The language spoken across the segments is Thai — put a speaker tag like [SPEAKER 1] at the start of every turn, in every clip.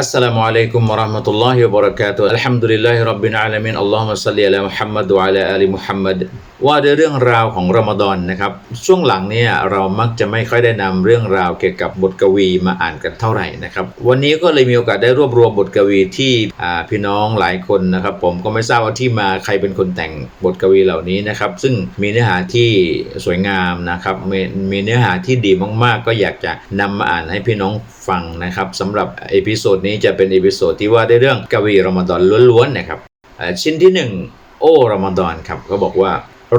[SPEAKER 1] আসসালামু আলাইকুম রহমতুল্লাহ বরকাত আলহামদুলিল্লাহ রবিন আলমিন আল্লাহ সাল্লি আলা মুহাম্মদ আলা আলী মুহাম্মদ ว่าด้วยเรื่องราวของรอมฎอนนะครับ ช่วงหลังเนี่ยเรามักจะไม่ค่อยได้นำเรื่องราวเกี่ยวกับบทกวีมาอ่านกันเท่าไหร่นะครับ วันนี้ก็เลยมีโอกาสได้รวบรวมบทกวีที่พี่น้องหลายคนนะครับ ผมก็ไม่ทราบว่าที่มาใครเป็นคนแต่งบทกวีเหล่านี้นะครับ ซึ่งมีเนื้อหาที่สวยงามนะครับมมีเนื้อหาที่ดีมากๆ ก็อยากจะนำมาอ่านให้พี่น้องฟังนะครับ สำหรับเอพิโซดนนี้จะเป็นเอพิโซดที่ว่าด้เรื่องกวีรอมฎอนล้วนๆนะครับชิ้นที่หนึ่งโอ้รอมฎอนครับก็บอกว่า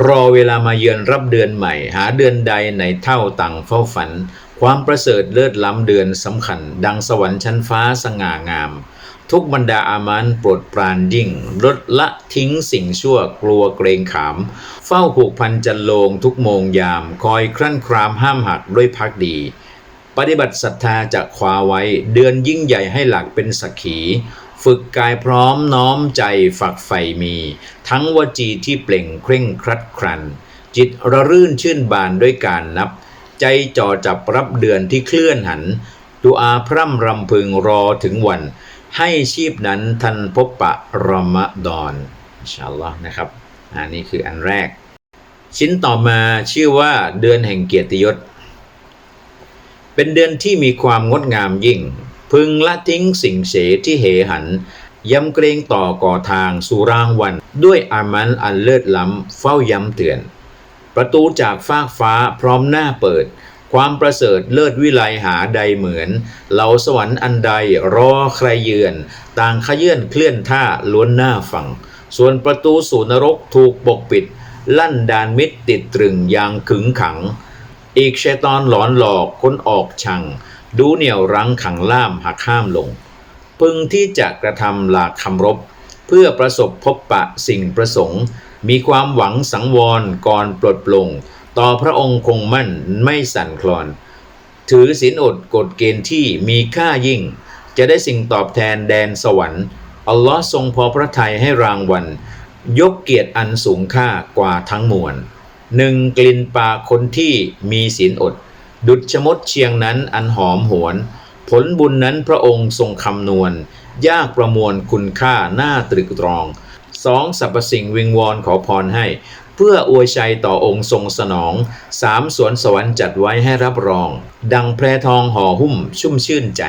[SPEAKER 1] รอเวลามาเยือนรับเดือนใหม่ หาเดือนใดในเท่าต่างเฝ้าฝัน ความประเสริฐเลิศล้ำเดือนสำคัญ ดังสวรรค์ชั้นฟ้าสง่างาม ทุกบรรดาอามันโปรดปรานยิ่งลดละทิ้งสิ่งชั่วกลัวเกรงขาม เฝ้าผูกพันจันโลงทุกโมงยาม คอยครั่นครามห้ามหักด้วยพักดี ปฏิบัติศรัทธาจะคว้าไว้ เดือนยิ่งใหญ่ให้หลักเป็นสักขี ฝึกกายพร้อมน้อมใจฝักใฝ่มี ทั้งวจีที่เปล่งเคร่งครัดครัน จิตระรื่นชื่นบานด้วยการนับ ใจจ่อจับรับเดือนที่เคลื่อนหันดูอาพร่ำรำพึงรอถึงวัน ให้ชีพนั้นทันพบปะรอมฎอนอินชาอัลลอฮ์นะครับอันนี้คืออันแรก ชิ้นต่อมาชื่อว่าเดือนแห่งเกียรติยศ เป็นเดือนที่มีความงดงามยิ่ง พึงละทิ้งสิ่งเสที่เหหันยำเกรงต่อก่อทางสู่รางวัน ด้วยอามันอันเลิศล้ำเฝ้าย้ำเตือน ประตูจากฟากฟ้าพร้อมหน้าเปิด ความประเสริฐเลิศวิไลหาใดเหมือนเหล่าสวรรค์อันใดรอใครเยือน ต่างขยื่นเคลื่อนท่าล้วนหน้าฝั่ง ส่วนประตูสู่นรกถูกปกปิด ลั่นดานมิตรติดตรึงอย่างขึงขัง อีกชัยตอนหลอนหลอกค้นออกชัง ดูเหนี่ยวรั้งขังล่ามหักห้ามลง พึงที่จะกระทำหลากคำรบ เพื่อประสบพบปะสิ่งประสงค์ มีความหวังสังวรก่อนปลดปลง ต่อพระองค์คงมั่นไม่สั่นคลอน ถือศีลอดกฎเกณฑ์ที่มีค่ายิ่ง จะได้สิ่งตอบแทนแดนสวรรค์อัลลอฮ์ทรงพอพระทัยให้รางวัลยกเกียรติอันสูงค่ากว่าทั้งมวล หนึ่งกลิ่นปากคนที่มีศีลอด ดุจชมดเชียงนั้นอันหอมหวน ผลบุญนั้นพระองค์ทรงคำนวณ ยากประมวลคุณค่าหน้าตรึกตรองสองสรรพสิ่งวิงวอนขอพรให้ เพื่ออวยชัยต่อองค์ทรงสนองสามสวนสวรรค์จัดไว้ให้รับรอง ดังแพรทองห่อหุ้มชุ่มชื่นใจ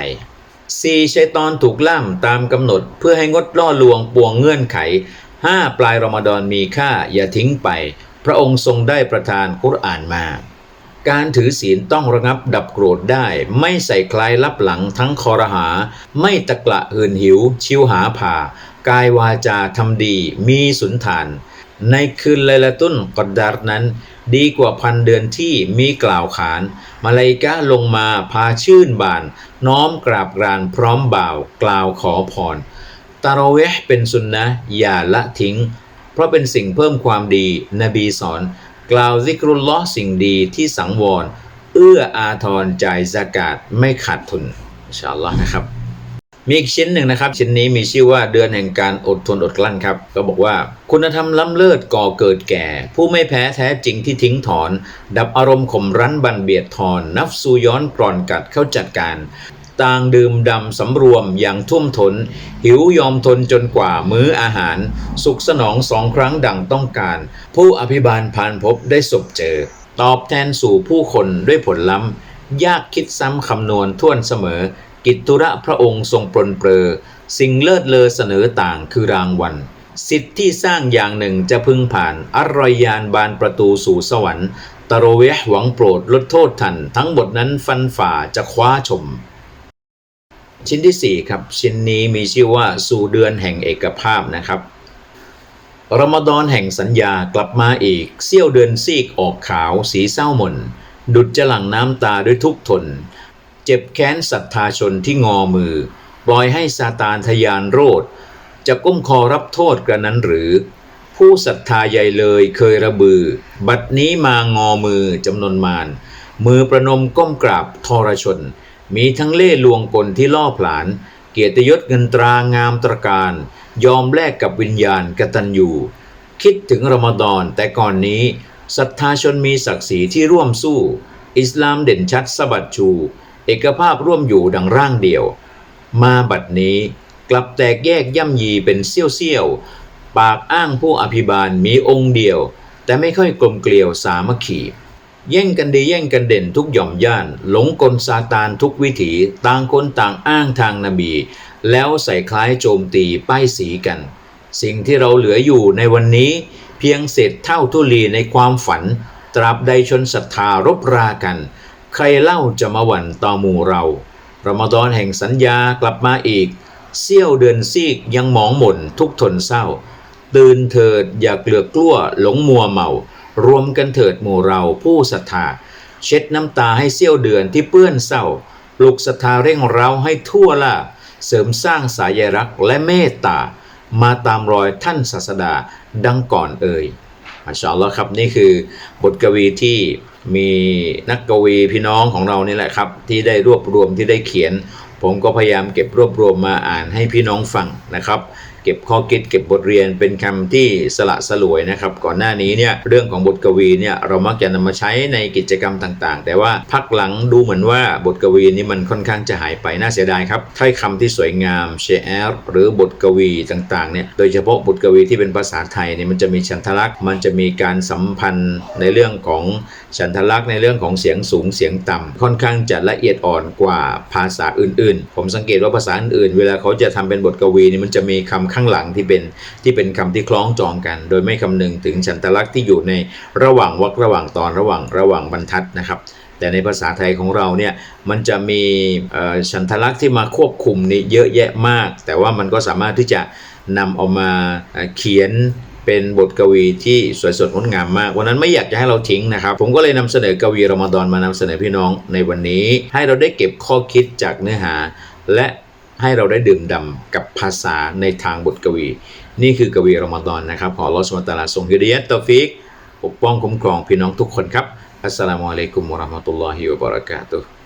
[SPEAKER 1] สี่ชัยตอนถูกล่ามตามกำหนด เพื่อให้งดล่อลวงปวงเงื่อนไขห้าปลายรอมฎอนมีค่าอย่าทิ้งไป พระองค์ทรงได้ประทานกุรอานมา การถือศีลต้องระงับดับโกรธได้ ไม่ใส่คลายลับหลังทั้งคอรหา ไม่ตะกละหืนหิว ชิวหาผ่า กายวาจาทำดี มีสุนทาน ในคืนไลลาตุนกอดดาร์นั้น ดีกว่าพันเดือนที่มีกล่าวขาน มาลายกะลงมาพาชื่นบาน น้อมกราบกรานพร้อมบ่าว กล่าวขอพรตารเวห์เป็นสุนนะอย่าละทิ้ง ราะเป็นสิ่งเพิ่มความดี นบีสอน กล่าวซิกรุลลอฮ์สิ่งดีที่สังวร เอื้ออาทรจ่ายสกาดไม่ขาดทุนอินชาอัลลอฮ์นะครับ มีอีกชิ้นหนึ่งนะครับ ชิ้นนี้มีชื่อว่าเดือนแห่งการอดทนอดกลั้นครับ ก็บอกว่า คุณธรรมล้ำเลิศก่อเกิดแก่ ผู้ไม่แพ้แท้จริงที่ทิ้งถอน ดับอารมณ์ข่มรั้นบันเบียดทอน นับสูย้อนกรอนกัดเข้าจัดการ ต่างดื่มดำสำรวมอย่างท่วมทน หิวยอมทนจนกว่ามื้ออาหาร สุขสนองสองครั้งดังต้องการ ผู้อภิบาลผ่านพบได้สบเจอ ตอบแทนสู่ผู้คนด้วยผลล้ำ ยากคิดซ้ำคำนวณท่วนเสมอ กิตตุระพระองค์ทรงปรนเปรอ สิ่งเลิศเลอเสนอต่างคือรางวัลสิทธิ์ที่สร้างอย่างหนึ่งจะพึงผ่านอรอยยานบานประตูสู่สวรรค์ตะโรเวหหวังโปรดลดโทษทัน ทั้งหมดนั้นฟันฝ่าจะคว้าชม ชิ้นที่ 4 ครับ ชิ้นนี้มีชื่อว่าสู่เดือนแห่งเอกภาพนะครับรอมฎอนแห่งสัญญากลับมาอีกเสี้ยวเดือนซีกออกขาวสีเศร้าหม่น ดุดจะหลั่งน้ำตาด้วยทุกทน เจ็บแค้นศรัทธาชนที่งอมือ ปล่อยให้ซาตานทะยานโรดจะก้มคอรับโทษกระนั้นหรือ ผู้ศรัทธาใหญ่เลยเคยระบือ บัดนี้มางอมือจำนวนมาน มือประนมก้มกราบทรชน มีทั้งเล่ห์ลวงกลที่ล่อผลาญเกียรติยศเงินตรางามตรการ ยอมแลกกับวิญญาณกตัญญูคิดถึงรมฎอนแต่ก่อนนี้ศรัทธาชนมีศักดิ์ศรีที่ร่วมสู้ อิสลามเด่นชัดสะบัดชู เอกภาพร่วมอยู่ดังร่างเดียว มาบัดนี้กลับแตกแยกย่ำยีเป็นเสี้ยวๆปากอ้างผู้อภิบาลมีองค์เดียว แต่ไม่ค่อยกลมเกลียวสามัคคี แย่งกันดีแย่งกันเด่นทุกหย่อมย่าน หลงกลซาตานทุกวิถี ต่างคนต่างอ้างทางนบี แล้วใส่คล้ายโจมตีป้ายสีกัน สิ่งที่เราเหลืออยู่ในวันนี้เพียงเศษเท่าทุลีในความฝัน ตราบใดชนศรัทธารบรากัน ใครเล่าจะมาหวั่นต่อหมู่เรารมฎอนแห่งสัญญากลับมาอีก เสี้ยวเดือนซีกยังหมองหม่นทุกทนเศร้า ตื่นเถิดอย่าเกลือกกลั้วหลงมัวเมา รวมกันเถิดหมู่เราผู้ศรัทธา เช็ดน้ำตาให้เสี้ยวเดือนที่เปื้อนเศร้าปลุกศรัทธาเร่งเราให้ทั่วล่าเสริมสร้างสายรักและเมตตา มาตามรอยท่านศาสดาดังก่อนเอ่ยาชาอัลลอฮ์ครับนี่คือบทกวีที่มีนักกวีพี่น้องของเรานี่แหละครับ ที่ได้รวบรวมที่ได้เขียน ผมก็พยายามเก็บรวบรวมมาอ่านให้พี่น้องฟังนะครับ เก็บข้อคิดเก็บบทเรียนเป็นคำที่สละสลวยนะครับ ก่อนหน้านี้เนี่ยเรื่องของบทกวีเนี่ยเรามักจะนำมาใช้ในกิจกรรมต่างๆ แต่ว่าพักหลังดูเหมือนว่าบทกวีนี้มันค่อนข้างจะหายไปน่าเสียดายครับถ้อยคำที่สวยงามเชแอลหรือบทกวีต่างๆเนี่ยโดยเฉพาะบทกวีที่เป็นภาษาไทยเนี่ยมันจะมีฉันทลักษณ์มันจะมีการสัมพันธ์ในเรื่องของฉันทลักษณ์ในเรื่องของเสียงสูงเสียงต่ำค่อนข้างจะละเอียดอ่อนกว่าภาษาอื่น ๆ ผมสังเกตว่าภาษาอื่นๆ เวลาเขาจะทำเป็นบทกวีนี่มันจะมีคำข้างหลังที่เป็นที่เป็นคำที่คล้องจองกัน โดยไม่คำนึงถึงฉันทลักษณ์ที่อยู่ในระหว่างวรรคระหว่างตอนระหว่างระหว่างบรรทัดนะครับ แต่ในภาษาไทยของเราเนี่ยมันจะมีฉันทลักษณ์ที่มาควบคุมนี่เยอะแยะมาก แต่ว่ามันก็สามารถที่จะนำเอามาเขียนเป็นบทกวีที่สวยสดงดงามมาก วันนั้นไม่อยากจะให้เราทิ้งนะครับ ผมก็เลยนำเสนอกวีรอมฎอนมานำเสนอพี่น้องในวันนี้ ให้เราได้เก็บข้อคิดจากเนื้อหา และ ให้เราได้ดื่มด่ำกับภาษาในทางบทกวี นี่คือกวีรอมฎอนนะครับ ขอรลอสมัตาลาทรงฮิริยะห์ตอฟิกปกป้องคุ้มครองพี่น้องทุกคนครับอัสสลามุอะลัยกุมวะราะห์มะตุลลอฮิวะบะเราะกาตุฮ์